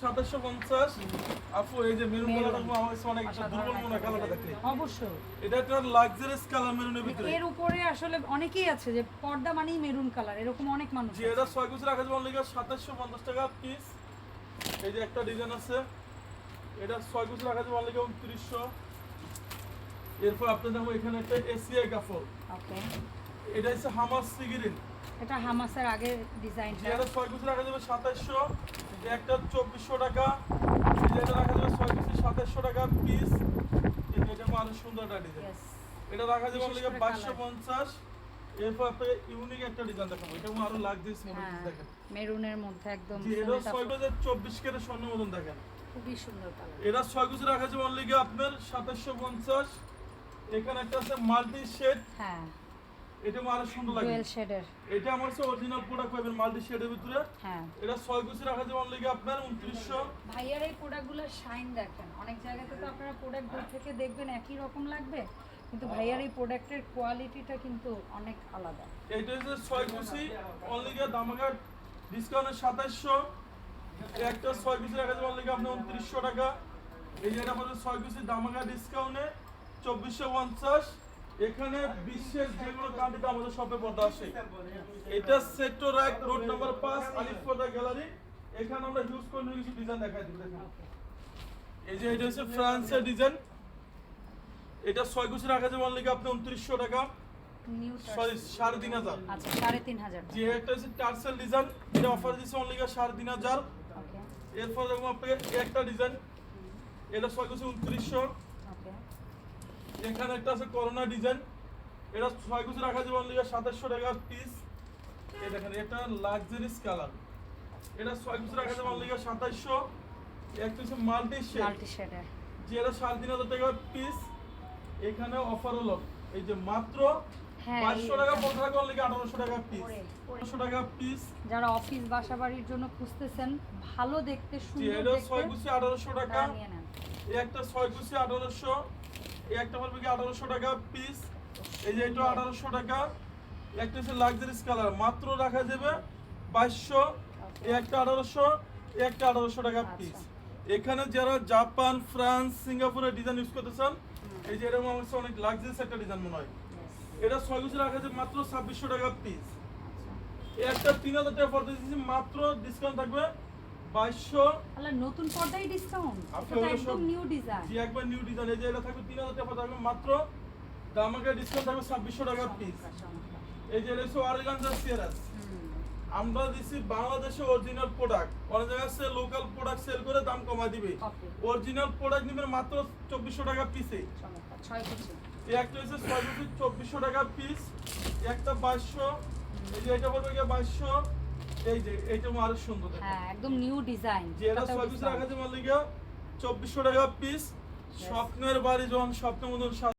সাতাশশো পঞ্চাশ। আপু এই যে মেরুন কালারটা আমার কাছে অনেক একটা দুর্বল মনে কালারটা দেখলে। অবশ্যই। এটা একটা লাক্সারিয়াস কালার মেরুনের ভিতরে। এর উপরে আসলে অনেকেই আছে যে পর্দা মানেই মেরুন কালার এরকম অনেক মানুষ যে এটা ছয় কুচি রাখা যাবে অনলি সাতাশশো পঞ্চাশ টাকা পিস এই যে একটা ডিজাইন আছে। এটা ছয় কুচি রাখা যাবে অনলি উনত্রিশশো। এরপর আপনি দেখো এখানে একটা এসিআই কাপড়। ওকে এটা হচ্ছে হামাস সিগিরিন এটা হামাসের আগের যে এটা ছয় কুচি রাখা যাবে সাতাশশো। একটা চব্বিশশো টাকা এটা রাখা যাবে ছয় কুচি সাতাশশো টাকা পিস এটা আরও সুন্দর একটা ডিজাইন এটা রাখা যাবে অনলি বাইশশো পঞ্চাশ। এরপর আপনি ইউনিক একটা ডিজাইন দেখাবো। এটা আরও লাগজিস হ্যাঁ দেখেন। মেরুনের মধ্যে একদম এটা ছয় হাজার চব্বিশ কেটে স্বর্ণ মতন দেখেন। খুবই সুন্দর এটা ছয় কুচি রাখা যাবে অনলি আপনার সাতাশশো পঞ্চাশ। এখানে একটা আছে মাল্টি শেড হ্যাঁ। এটা আরও সুন্দর লাগে। ডুয়েল শেডের এটা আমার হচ্ছে অরিজিনাল প্রোডাক্ট পাবেন মাল্টি শেডের ভিতরে। হ্যাঁ। এটা ছয় কুচি রাখা যাবে অনলি আপনার উনত্রিশশো। ভাইয়ার এই প্রোডাক্টগুলোর শাইন দেখেন। অনেক জায়গাতে তো আপনারা প্রোডাক্ট দূর থেকে দেখবেন একই রকম লাগবে। কিন্তু ভাইয়ার এই প্রোডাক্টের কোয়ালিটিটা কিন্তু অনেক আলাদা। এইটা হচ্ছে ছয় কুচি অনলি দামাকার ডিসকাউন্টের সাতাশশো। একটা ছয় কুচি রাখা যাবে অনলি আপনার উনত্রিশশো টাকা। এই যে এটা আমাদের ছয় কুচি দামাকা ডিসকাউন্টে চব্বিশশো পঞ্চাশ। এখানে বিশ্বের যে কোনো কান্ট্রিতে আমাদের শপে পর্দা আসে এটা সেক্টর এক রোড নাম্বার পাঁচ আলিফ পর্দা গ্যালারি এখানে আমরা ইউজ করে কিছু ডিজাইন দেখাই দেখুন। এই যে এটা হচ্ছে ফ্রান্সের ডিজাইন এটা ছয় কুচি রাখা যাবে অনলি আপনি উনত্রিশশো টাকা? সরি সাড়ে তিন হাজার। আচ্ছা সাড়ে তিন হাজার। যে একটা হচ্ছে টার্সেল ডিজাইন এটা অফার দিচ্ছে অনলি সাড়ে তিন হাজার। এরপর দেখুন আপনাকে একটা ডিজাইন এটা ছয় কুচি উনত্রিশশো। এখানে একটা আছে করোনা ডিজাইন এটা ছয় কুচি রাখা যাবে অনলি সাতাশশো টাকা পিস এই দেখেন এটা লাক্সারিস কালার এটা ছয় কুচি রাখা যাবে অনলি সাতাশশো। হচ্ছে মাল্টি শেড মাল্টি যে এটা সাড়ে তিন হাজার টাকা পিস এখানে অফার হলো। এই যে মাত্র হ্যাঁ, পাঁচশো টাকা পনেরো টাকা অনলি আঠারোশো টাকা পিস ওরে। টাকা পিস যারা অফিস বাসা বাড়ির জন্য খুঁজতেছেন ভালো দেখতে সুন্দর এটা ছয় কুচি আঠারোশো টাকা। একটা ছয় কুচি আঠারোশো। এই একটা পড়বে কি আঠারোশো টাকা পিস এই যে এটা আঠারোশো টাকা। একটা হচ্ছে লাক্সারিস কালার মাত্র রাখা যাবে বাইশশো। এই একটা আঠারোশো এই একটা আঠারোশো টাকা পিস এখানে যারা জাপান ফ্রান্স সিঙ্গাপুরের ডিজাইন ইউজ করতে চান এই যে এরকম আমার অনেক লাক্সারিস একটা ডিজাইন মনে হয়। এটা ছয় কুচি রাখা যাবে মাত্র ছাব্বিশশো টাকা পিস এই একটা তিন হাজার টাকা পড়তে মাত্র ডিসকাউন্ট থাকবে বাইশশো। আল্লাহ নতুন পর্দায় ডিসকাউন্ট এটা একদম নিউ ডিজাইন জি একবার নিউ ডিজাইন এই যে এটা থাকবে তিন হাজার টাকা থাকবে। মাত্র দামাকে ডিসকাউন্ট থাকবে ছাব্বিশশো টাকা পিস এই যে এটা অরিগানজা সিয়ারাস আমরা দিচ্ছি বাংলাদেশে অরিজিনাল প্রোডাক্ট অনেক জায়গায় সে লোকাল প্রোডাক্ট সেল করে দাম কমায় দিবে। অরিজিনাল প্রোডাক্ট নেবেন মাত্র চব্বিশশো টাকা পিসে এই একটা হচ্ছে ছয় পিস চব্বিশশো টাকা পিস একটা বাইশশো। এই যে এটা বলবে বাইশশো। এই যে এইটা আরও সুন্দর হ্যাঁ একদম নিউ ডিজাইন যে এটা রাখা যাবে মালিকা চব্বিশশো টাকা পিস স্বপ্নের বাড়ি যখন স্বপ্ন মতন